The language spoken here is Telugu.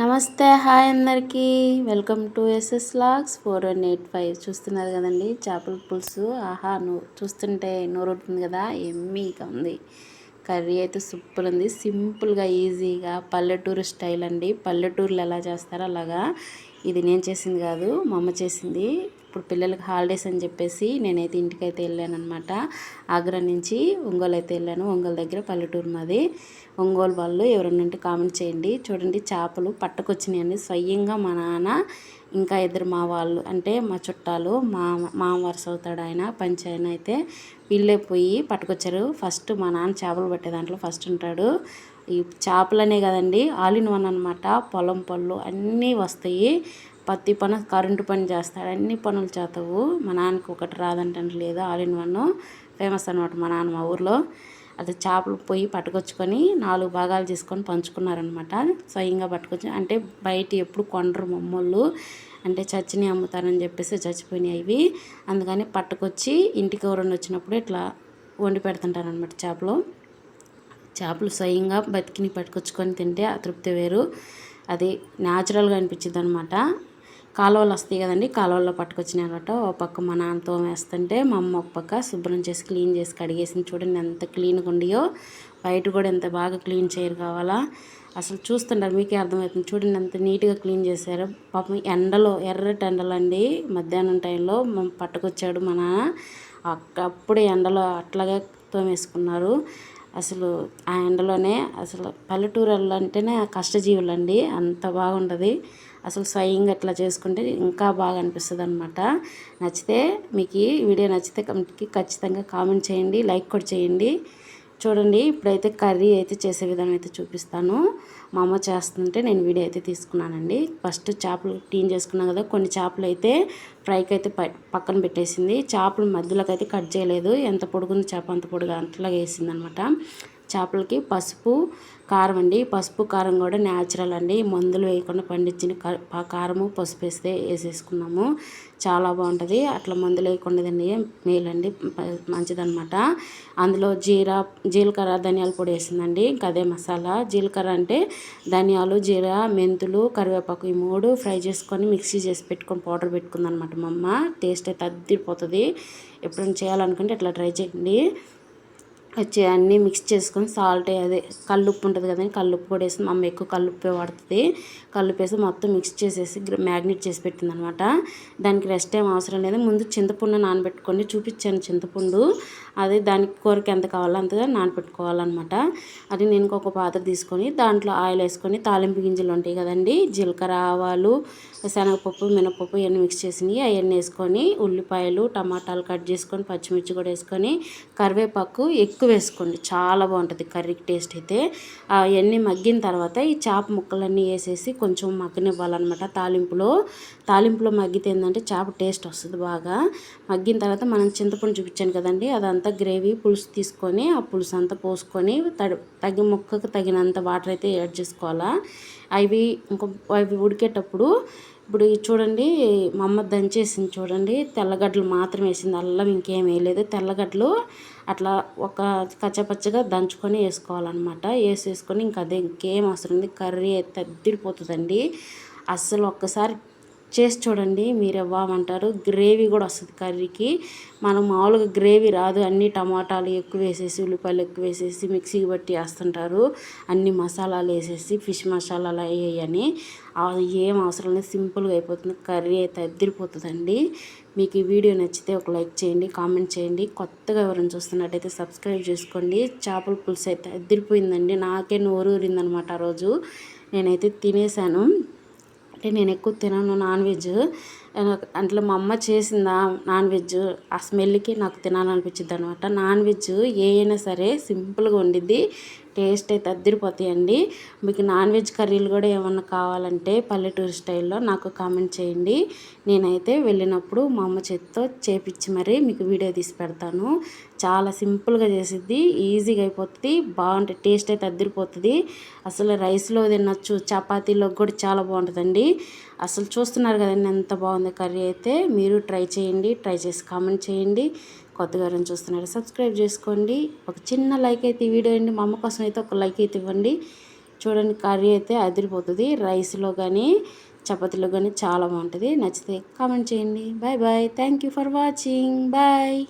నమస్తే హాయ్ అందరికీ. Welcome to SS logs four one eight five. చూస్తున్నారు కదండి చేపల పులుసు. ఆహా నూ చూస్తుంటే నోరుతుంది కదా ఎమ్మీగా ఉంది కర్రీ అయితే సూపర్ ఉంది. సింపుల్గా ఈజీగా పల్లెటూరు స్టైల్ అండి. పల్లెటూరులో ఎలా చేస్తారో అలాగా. ఇది నేను చేసింది కాదు మా అమ్మ చేసింది. ఇప్పుడు పిల్లలకి హాలిడేస్ అని చెప్పేసి నేనైతే ఇంటికైతే వెళ్ళాను అనమాట ఆగ్రా నుంచి ఒంగోలు అయితే వెళ్ళాను. ఒంగోలు దగ్గర పల్లెటూరు మాది. ఒంగోలు వాళ్ళు ఎవరన్నా ఉంటే కామెంట్ చేయండి. చూడండి చేపలు పట్టుకొచ్చినాయండి. స్వయంగా మా నాన్న ఇంకా ఇద్దరు మా వాళ్ళు అంటే మా చుట్టాలు మా మామ వరుస అవుతాడు ఆయన పంచి ఆయన అయితే వీళ్ళే పోయి పట్టుకొచ్చారు. ఫస్ట్ మా నాన్న చేపలు పట్టే దాంట్లో ఫస్ట్ ఉంటాడు. ఈ చేపలనే కదండి ఆల్ ఇన్ వన్ అనమాట పొలం పళ్ళు అన్నీ వస్తాయి. పత్తి పని కరెంటు పని చేస్తాడు. అన్ని పనులు చేతావు మా నాన్నకి ఒకటి రాదంటే లేదు. ఆల్ ఇన్ వన్ ఫేమస్ అనమాట మా నాన్న మా ఊర్లో. అది చేపలు పోయి పట్టుకొచ్చుకొని నాలుగు భాగాలు చేసుకొని పంచుకున్నారనమాట స్వయంగా పట్టుకొచ్చి అంటే బయట ఎప్పుడు కొండరు మమ్మల్ని అంటే చచ్చిని అమ్ముతారని చెప్పేసి చచ్చిపోయినాయి అవి అందుకని పట్టుకొచ్చి ఇంటికి ఎవరన్నా వచ్చినప్పుడు ఇట్లా వండి పెడుతుంటారనమాట చేపలు. చేపలు స్వయంగా బతికిని పట్టుకొచ్చుకొని తింటే ఆ తృప్తి వేరు. అది న్యాచురల్గా అనిపించింది అనమాట కాలువలు వస్తాయి కదండి కాలువల్లో పట్టుకొచ్చినాయి అనమాట. ఒక పక్క మా నాన్నతో వేస్తుంటే మా అమ్మ ఒక పక్క శుభ్రం చేసి క్లీన్ చేసి కడిగేసి చూడండి ఎంత క్లీన్గా ఉండియో. బయట కూడా ఎంత బాగా క్లీన్ చేయరు కావాలా. అసలు చూస్తుంటారు మీకే అర్థమవుతుంది. చూడండి ఎంత నీట్గా క్లీన్ చేశారు. పాపం ఎండలో ఎర్రటి ఎండలు అండి. మధ్యాహ్నం టైంలో పట్టుకొచ్చాడు మన అప్పుడే ఎండలో అట్లాగే తోమేసుకున్నారు. అసలు ఆ ఎండలోనే అసలు పల్లెటూరు అంటేనే కష్టజీవులు అండి అంత బాగుంటుంది అసలు స్వయంగా ఇట్లా చేసుకుంటే ఇంకా బాగా అనిపిస్తుంది అనమాట నచ్చితే మీకు ఈ వీడియో నచ్చితే ఖచ్చితంగా కామెంట్ చేయండి. లైక్ కూడా చేయండి. చూడండి ఇప్పుడైతే కర్రీ అయితే చేసే విధానం అయితే చూపిస్తాను. మా అమ్మ చేస్తుంటే నేను వీడియో అయితే తీసుకున్నానండి. ఫస్ట్ చేపలు క్లీన్ చేసుకున్నాను కదా కొన్ని చేపలు అయితే ఫ్రైకి అయితే పక్కన పెట్టేసింది. చేపలు మధ్యలోకి అయితే కట్ చేయలేదు. ఎంత పొడుగుంది చేప అంత పొడుగు అంతలాగా వేసింది అనమాట చేపలకి పసుపు కారం అండి. పసుపు కారం కూడా న్యాచురల్ అండి. మందులు వేయకుండా పండించిన కారము పసుపు వేస్తే వేసేసుకున్నాము. చాలా బాగుంటుంది. అట్లా మందులు వేయకుండా మేలండి. మంచిదనమాట అందులో జీరా జీలకర్ర ధనియాల పొడి వేసిందండి. ఇంకా అదే మసాలా. జీలకర్ర అంటే ధనియాలు జీరా మెంతులు కరివేపాకు ఈ మూడు ఫ్రై చేసుకొని మిక్సీ చేసి పెట్టుకొని పౌడర్ పెట్టుకుందనమాట మా అమ్మ. టేస్ట్ అయితే అద్దిరిపోతుంది ఎప్పుడైనా చేయాలనుకుంటే ఇట్లా ట్రై చేయండి. వచ్చి అన్నీ మిక్స్ చేసుకొని సాల్ట్ అదే కల్లుప్పు ఉంటుంది కదండి కల్లుప్పు కూడా వేసి అమ్మ ఎక్కువ కల్లుప్పే వాడుతుంది. కల్లుప్పు వేసి మొత్తం మిక్స్ చేసేసి మ్యాగ్నెట్ చేసి పెట్టింది అనమాట దానికి రెస్ట్ ఏం అవసరం లేదు. ముందు చింతపండు నానబెట్టుకొని చూపించాను చింతపండు. అది దానికి కూరకి ఎంత కావాలో అంతగా నానబెట్టుకోవాలన్నమాట అది నేను ఒక పాత్ర తీసుకొని దాంట్లో ఆయిల్ వేసుకొని తాలింపు గింజలు ఉంటాయి కదండి జీలకర్ర ఆవాలు శనగపప్పు మినపప్పు ఇవన్నీ మిక్స్ చేసినవి అవన్నీ వేసుకొని ఉల్లిపాయలు టమాటాలు కట్ చేసుకొని పచ్చిమిర్చి కూడా వేసుకొని కరివేపాకు ఎక్కువ వేసుకోండి. చాలా బాగుంటుంది కర్రీకి టేస్ట్ అయితే. అవన్నీ మగ్గిన తర్వాత ఈ చేప ముక్కలన్నీ వేసేసి కొంచెం మగ్గనివ్వాలన్నమాట తాలింపులో. తాలింపులో మగ్గితే ఏంటంటే చేప టేస్ట్ వస్తుంది బాగా. మగ్గిన తర్వాత మనం చింతపండు చూపించాను కదండి అదంతా గ్రేవీ పులుసు తీసుకొని ఆ పులుసు అంతా పోసుకొని తడి తగిన ముక్కకు తగినంత వాటర్ అయితే యాడ్ చేసుకోవాలా. అవి ఇంకో అవి ఉడికేటప్పుడు ఇప్పుడు చూడండి మా అమ్మ దంచేసింది చూడండి తెల్లగడ్డలు మాత్రం వేసింది అల్లం ఇంకేం వేయలేదు. తెల్లగడ్డలు అట్లా ఒక కచ్చపచ్చగా దంచుకొని వేసుకోవాలన్నమాట. వేసేసుకొని ఇంకా అదే ఇంకేం అవసరం ఉంది కర్రీ అయితే అద్దిరిపోతుందండి. అస్సలు ఒక్కసారి చేసి చూడండి మీరు ఇవ్వమంటారు. గ్రేవీ కూడా వస్తుంది కర్రీకి. మనం మామూలుగా గ్రేవీ రాదు. అన్ని టమాటాలు ఎక్కువ వేసేసి ఉల్లిపాయలు ఎక్కువ వేసేసి మిక్సీకి బట్టి వేస్తుంటారు. అన్ని మసాలాలు వేసేసి ఫిష్ మసాలాలు అయ్యాయని ఏం అవసరం లేదు. సింపుల్గా అయిపోతుంది. కర్రీ అయితే అద్దరిపోతుందండి. మీకు ఈ వీడియో నచ్చితే ఒక లైక్ చేయండి కామెంట్ చేయండి. కొత్తగా ఎవరైనా చూస్తున్నట్టయితే సబ్స్క్రైబ్ చేసుకోండి. చేపల పులుసు అయితే అద్దరిపోయిందండి. నాకే నోరు ఊరిందనమాట ఆ రోజు. నేనైతే తినేసాను అంటే నేను ఎక్కువ తినను నాన్ వెజ్. అట్లా మా అమ్మ చేసిందా నాన్ వెజ్? ఆ స్మెల్కి నాకు తినాలనిపించింది అనమాట నాన్ వెజ్ ఏ అయినా సరే సింపుల్గా వండిద్ది టేస్ట్ అయితే అద్దరిపోతాయండి. మీకు నాన్ వెజ్ కర్రీలు కూడా ఏమన్నా కావాలంటే పల్లెటూరు స్టైల్లో నాకు కామెంట్ చేయండి. నేనైతే వెళ్ళినప్పుడు మా అమ్మ చేతితో చేపించి మరీ మీకు వీడియో తీసి పెడతాను. చాలా సింపుల్గా చేసిద్ది ఈజీగా అయిపోతుంది బాగుంటుంది టేస్ట్ అయితే అద్దరిపోతుంది. అసలు రైస్లో తినచ్చు చపాతీలో కూడా చాలా బాగుంటుందండి. అసలు చూస్తున్నారు కదండి ఎంత బాగుంది కర్రీ అయితే. మీరు ట్రై చేయండి ట్రై చేసి కామెంట్ చేయండి. కొత్తగా చూస్తున్నారు సబ్స్క్రైబ్ చేసుకోండి. ఒక చిన్న లైక్ అయితే ఈ వీడియో అండి. మా అమ్మ కోసం అయితే ఒక లైక్ అయితే ఇవ్వండి. చూడండి కర్రీ అయితే అదిరిపోతుంది. రైస్లో కానీ చపాతీలో కానీ చాలా బాగుంటుంది. నచ్చితే కామెంట్ చేయండి. Bye bye. Thank you for watching. Bye.